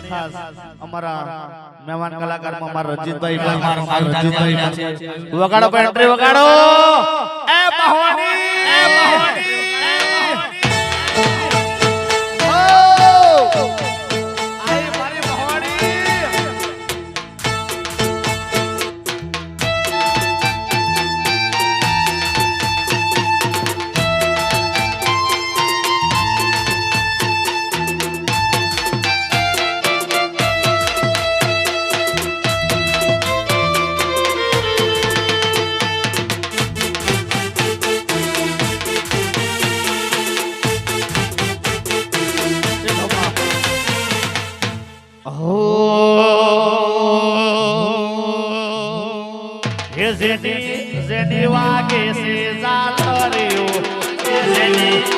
અહીંયા ખાસ. અમારા મહેમાન કલાકારમાં મારા રજીતભાઈ રજીતભાઈ વગાડો પણ વગાડો! એ મહોની એ મહોની જેની જેની વાગે છે ઝાલર્યું જેની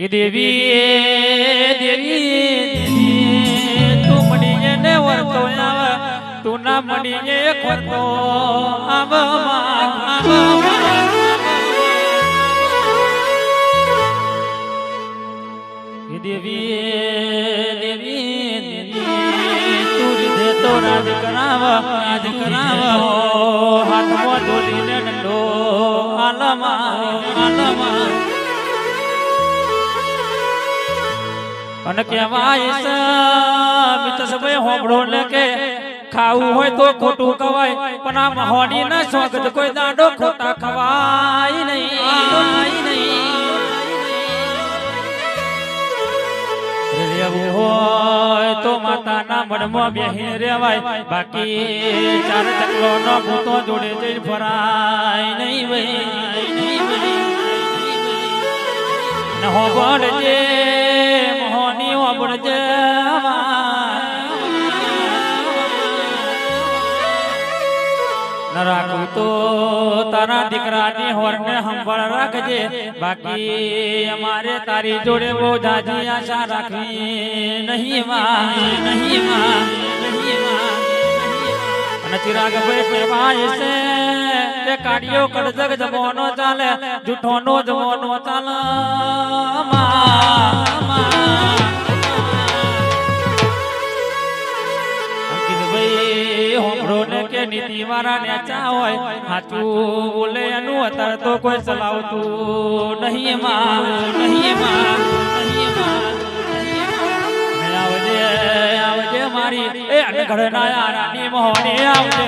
કે દેવી એ દેવી તું મણીએ ને એક વર્તો આવ અને કહેવાય મિત્ર સભાઈ હોંભળો ને કે ખાવું હોય તો ખોટું કવાય, પણ આ મહોની ના સ્વાગત કોઈ દાડો ખોટા ખવાય નહીં. રહેવું હોય તો માતાના મઢમાં બેહી રેવાય બાકી ચાર ચકલો નો ભૂતો જોડે જઈ ફરાય નહીં ભાઈ નહીં ભાઈ. ન હોબળજે રાખું તો તારા દીકરાની હોરને સંભાળ રાખજે. બાકી અમારે તારી જોડે બહુ જાજી આશા રાખવી નહીં માં નહીં માં અને ચિરાગ ભાઈ કહેવાય છે અંકિતભાઈ ને કે નીતિ વાળા નેચા હોય, હાચું બોલે એનું અત્યારે તો કોઈ ચલાવતું નહીં માં નહીં માં નહીં માં ને આવજે મારી, એ અને ઘરે ના યારાની મોહની આવજે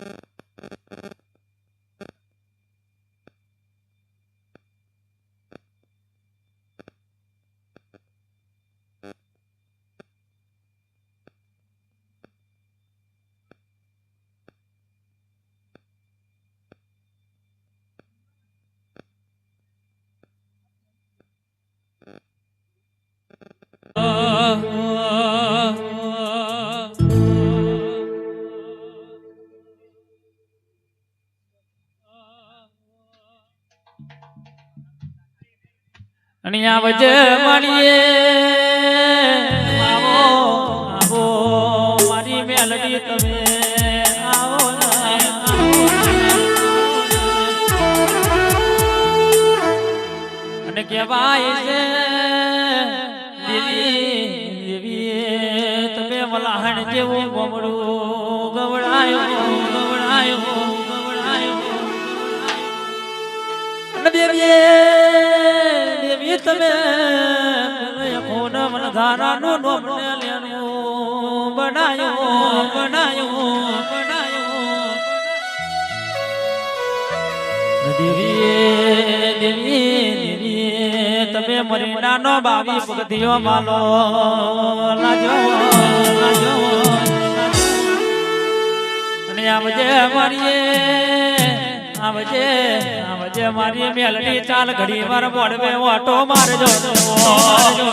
Uh... અને વજ મળીએ આવો આવો, મારી મેલડી તમે. આવો. અને કહેવાય છે તમે વલાહણ જેવું ગમડું ગવડાયો ગવડાયો ગવડાયો. અને દેવી દેવી તમે કોણ મન નોમને લેનું બનાયો બનાયો બનાયો. દેવી દેવી દેવી તમે મરી નાનો બાવી પગથિયો માલો. લાજો લાજો. અને આવજે મારીએ આવજે આવજે મારી મેલડી ચાલ ઘડી વાર મોડવે ઓટો મારજો મારજો.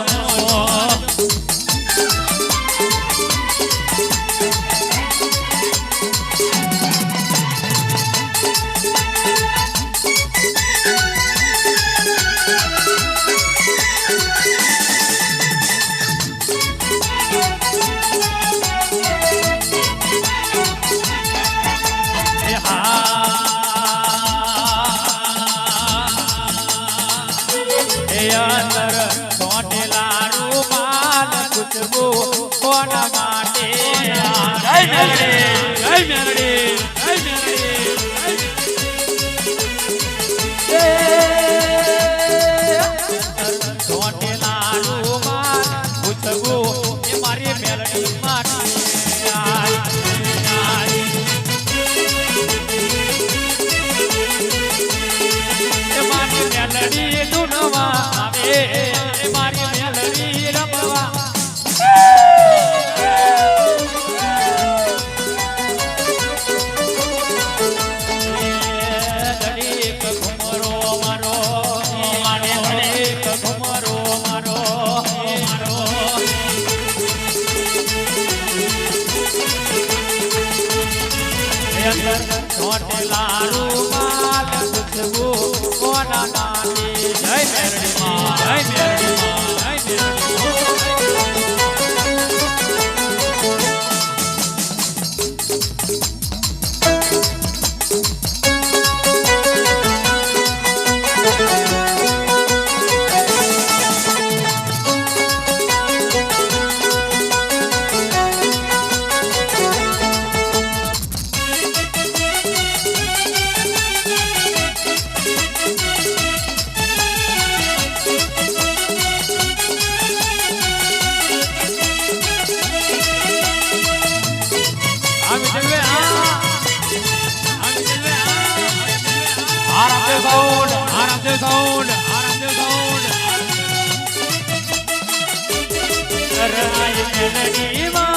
તારું માલ દુખવું કોના નાની જય મેરણી જય રામદેવ સાઉન્ડ આ સાઉન્ડ રાય